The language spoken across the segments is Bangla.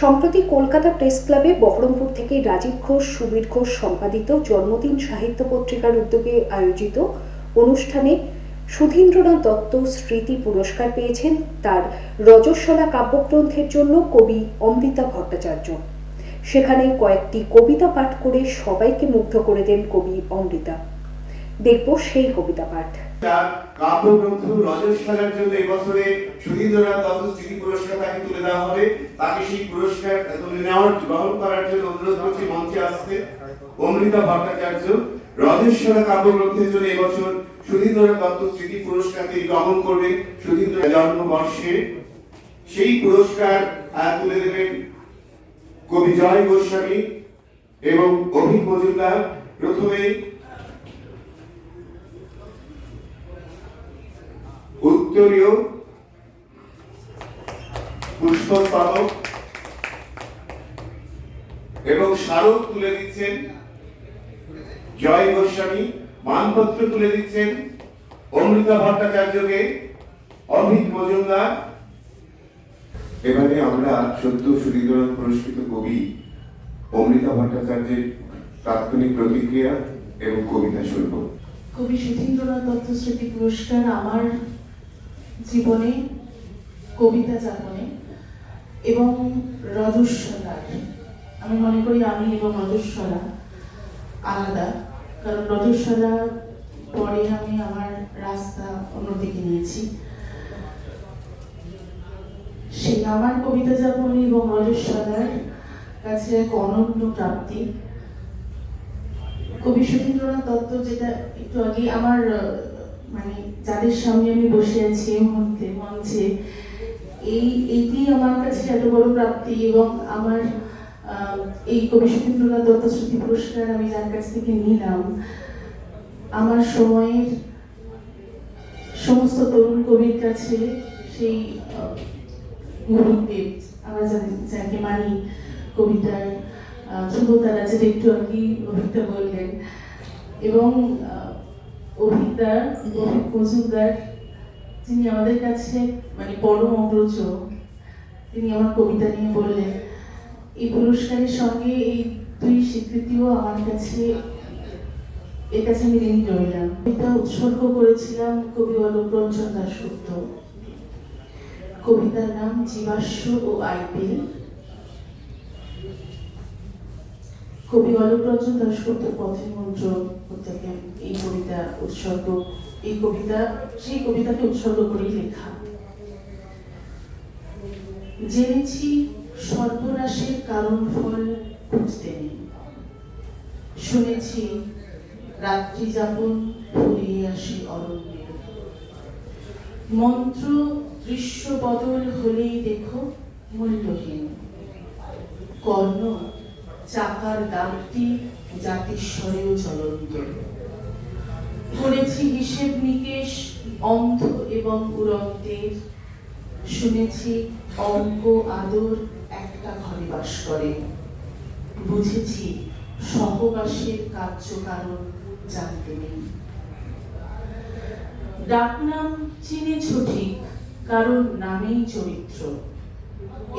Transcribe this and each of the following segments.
সম্প্রতি কলকাতা প্রেস ক্লাবে বহরমপুর থেকে রাজীব ঘোষ, সুবীর ঘোষ সম্পাদিত জন্মদিন সাহিত্য পত্রিকার উদ্যোগে আয়োজিত অনুষ্ঠানে সুধীন্দ্রনাথ দত্ত স্মৃতি পুরস্কার পেয়েছেন তার রজস্বলা কাব্যগ্রন্থের জন্য কবি অমৃতা ভট্টাচার্য। সেখানে কয়েকটি কবিতা পাঠ করে সবাইকে মুগ্ধ করে দেন কবি অমৃতা। দেখব সেই কবিতা পাঠ। কাব্যগ্রন্থ রজস্বলার জন্য এবছরে সুধীন্দ্রনাথ দত্ত পুরস্কার তাকে তুলে দেওয়া হবে, তাকে সেই পুরস্কার তুলে নেওয়ার, গ্রহণ করার জন্য অনুরোধ করছি মঞ্চে আসতে। অমৃতা ভট্টাচার্য রজস্বলা কাব্যগ্রন্থের জন্য এবছর সুধীন্দ্রনাথ দত্ত স্মৃতি পুরস্কার তিনি গ্রহণ করবেন, সুধীন্দ্র জন্মবর্ষে। সেই পুরস্কার তুলে দেবেন কবি জয় গোস্বামী এবং অভিক মজুমদার প্রথমেই উত্তরীয় পুষ্পস্তবক এবং স্মারক তুলে দিচ্ছেন জয় গোস্বামী, মানপত্র তুলে দিচ্ছেন অমৃতা ভট্টাচার্যকে অভিক মজুমদার। এবারে আমরা সত্য সুধীন্দ্রনাথ পুরস্কৃত কবি অমৃতা ভট্টাচার্যের তাৎক্ষণিক প্রতিক্রিয়া এবং কবিতা শুনব। কবি সুধীন্দ্রনাথ দত্ত স্মৃতি পুরস্কার আমার জীবনে, কবিতা যাপনে এবং রজস্বলার আমি মনে করি আমি এবং রজস্বলা আলাদা, কারণ রজস্বলা পরে আমি আমার রাস্তা অন্যদিকে নিয়েছি। সেই আমার কবিতা যাপনে এবং রজস্বলার কাছে এক অনন্য প্রাপ্তি। কবি সুধীন্দ্রনাথ দত্ত যেটা একটু আগে আমার মানে যাদের সামনে আমি বসে আছি এই মুহূর্তে মঞ্চে এই এটি আমার কাছে এত বড় প্রাপ্তি এবং আমার এই কবি সুধীন্দ্রনাথ দত্ত স্মৃতি পুরস্কার আমি যার কাছ থেকে নিলাম। আমার সময়ের সমস্ত তরুণ কবির কাছে সেই গুরুদেব আমরা যাকে মানি কবিতার আহ, ধ্রুবতারা যেটা একটু আর কি অভিজ্ঞতা বললেন। এবং অভিজ্ঞতার অভিক মজুমদার যিনি আমাদের কাছে মানে পরম অগ্রজ তিনি আমার কবিতা নিয়ে বললেন, এই পুরস্কারের সঙ্গে এই দুই স্বীকৃতিও আমার কাছে, এর কাছে আমি ঋণী রইলাম। এটা উৎসর্গ করেছিলাম কবি অলোক রঞ্জন দাশগুপ্ত। কবিতার নাম জীবাশ্ম ও আইপিএল। কবি অলোক রঞ্জন দাশগুপ্ত পথের মন্ত্র থেকে এই কবিতা উৎসর্গ, এই কবিতা, সেই কবিতাকে উৎসর্গ করেই লেখা। জেনেছি সর্বনাশের কারণ ফল খুঁজতে নেই। শুনেছি রাত্রি যাপন ফুরিয়ে আসে অরণ্যে। মন্ত্র দৃশ্য বদল হলেই দেখো মূল্যহীন কর্ণ চাকার দাগটি জাতিস্বরেও জ্বলন্ত করেছি হিসেব নিকেশ, অন্ধ এবং উড়ন্তের শুনেছি অঙ্ক আদর একটা ঘরে বাস করে। বুঝেছি সহবাসের কার্যকারণ জানতে নেই। ডাকনাম চিনেছ ঠিক, কারণ নামেই চরিত্র।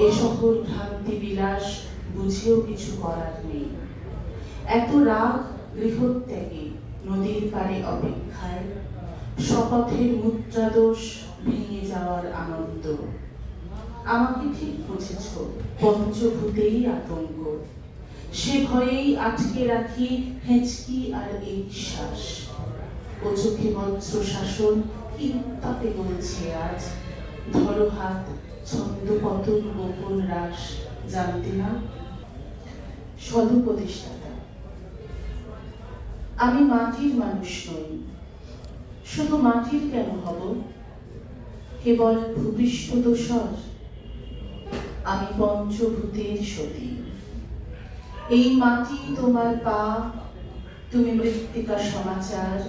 এ শহর ভ্রান্তি বিলাস বুঝেও কিছু করার নেই। এত রাগ গৃহত্যাগে নদীর পাড়ে অপেক্ষায় শপথের মুদ্রাদোষ ভেঙে যাওয়ার আনন্দ। আমাকে ঠিক বুঝেছ, পঞ্চভূতেই আতঙ্ক। সে ভয়েই আটকে রাখি হেঁচকি আর এই শ্বাস ও চোখে বজ্র শাসন কি উত্তাপে বলছে আজ? ধরো হাত, ছন্দ, পতন, গোপন রাস, জানতে না সদুপদেষ্টাতা। আমি মাটির মানুষ নই। শুধু মাটির কেন হব? কেবল ভূপৃষ্ঠ দোষর আমি পঞ্চভূতের সতী। এই মাটি তোমার পা, তুমি মৃত্তিকা সমাচার।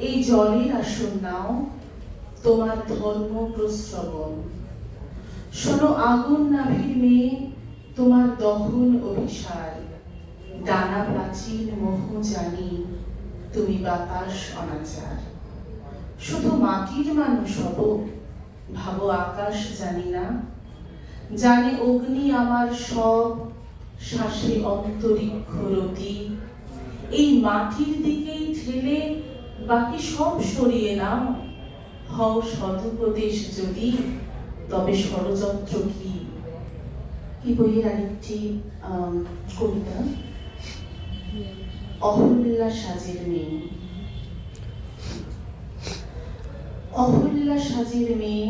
এই জলের আসন নাও, তোমার ধর্ম প্রশ্রবণ শোনো, আগুন নাভির মেয়ে তোমার দহন অভিসার, ডানা প্রাচীন মোহ জানি, তুমি বাতাস অনাচার। শুধু মাটির মানুষ হব, ভাবো আকাশ জানি না। জানে অগ্নি আমার সব, শ্বাসে অন্তরিক্ষ রতি। এই মাটির দিকেই ঠেলে বাকি সব সরিয়ে নাও। হও সদুপদেশ যদি, তবে ষড়যন্ত্র কি? এই বইয়ের আরেকটি কবিতা। অহল্যা সাজের মেয়ে। অহল্যা সাজের মেয়ে,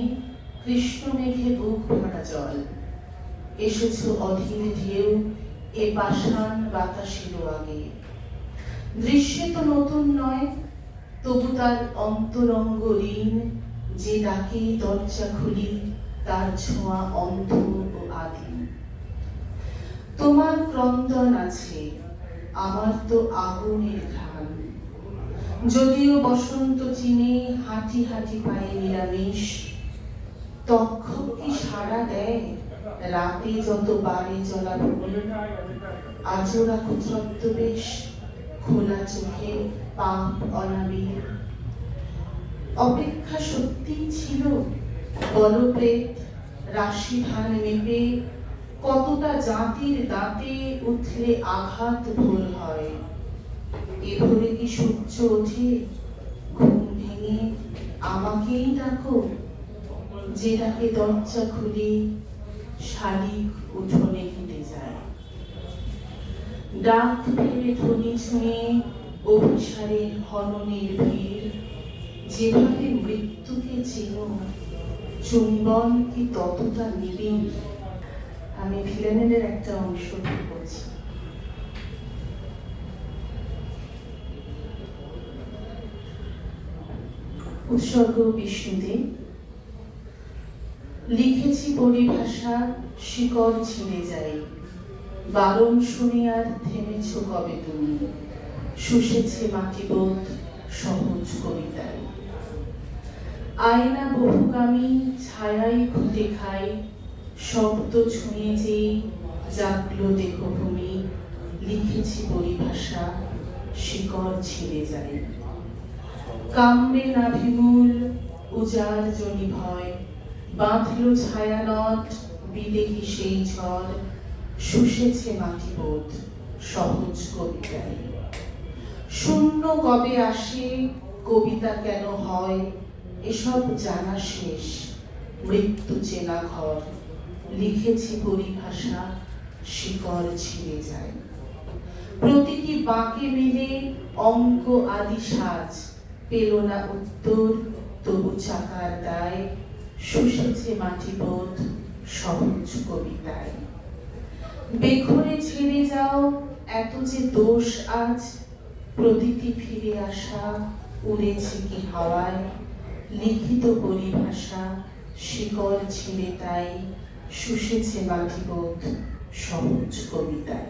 কৃষ্ণ মেঘে বুক ভরা জল। এসেছ অধীর ঢেউ, এ পাষাণ বাতাসের আগে। দৃশ্যে তো নতুন নয়, তবু তার অন্তরঙ্গ ঋণ, যে ডাকে দরজা খুলি, তার ছোঁয়া অন্ধ তোমার ক্রন্দন আছে, আমার তো আগুনের ঘ্রাণ। যদিও বসন্ত চিনে হাঁটি হাঁটি পায়ে নিরামিষ, তক্ষক কি সাড়া দেয়? রাতে যত বাড়ে চলা ভুল আজও রাখো ছদ্মবেশ খোলা চোখে পাপ অনাবিল। অপেক্ষা সত্যিই ছিল, বলপ্রেত রাশি ধান মেপে কতটা জাতির দাঁতে উঠলে আঘাত ভুল হয়? এ ভোরে কি সূর্য ওঠে? ঘুম ভেঙে আমাকেই ডাকো যে ডাকে দরজা খুলে শালিক উঠোনে হেঁটে যায়। ডাক ভেবে ধ্বনি ছুঁয়ে অভিসারের হননের ভিড়, যেভাবে মৃত্যুকে চেনো, চুম্বন কি ততটা নিবিড়? আমি ভিলেনের একটা অংশ করছি। উৎসর্গ বিষ্ণুদেব লিখেছি পরিভাষা, শিকড় ছিঁড়ে যাই বারণ শুনে আর থেমেছ কবে তুমি? শুষেছে মাটিবোধ সহজ কবিতায়। আয়না বহুগামী, ছায়াই খুঁটে খাই শব্দ ছুঁয়ে যেই জাগলো দেহভূমি লিখেছি পরিভাষা, শিকড় ছিঁড়ে যায়। কামড়ে নাভিমূল উজার জনি ভয়, বাঁধলো ছায়ানট বিদেহী সেই ঝড়, শুষেছে মাটিবোধ সহজ কবিতায়। শূন্য কবে আসে, কবিতা কেন হয়, এসব জানা শেষ, মৃত্যু চেনা ঘর। লিখেছি পরিভাষা, শিকড় ছিঁড়ে যায়। প্রতিটি বাঁকে মিলে অঙ্ক আদি সাজ, পেল না উত্তর, তবু চাকার দায়, শুষেছে মাটিবোধ, সহজ কবিতায়। বেঘরে ছেড়ে যাও, এত যে দোষ আজ, প্রতিটি ফিরে আসা, উড়েছে কি হাওয়ায়, লিখিত পরিভাষা, শিকড় ছিঁড়ে তাই শুষেছে মাটিবোধ সহজ কবিতায়।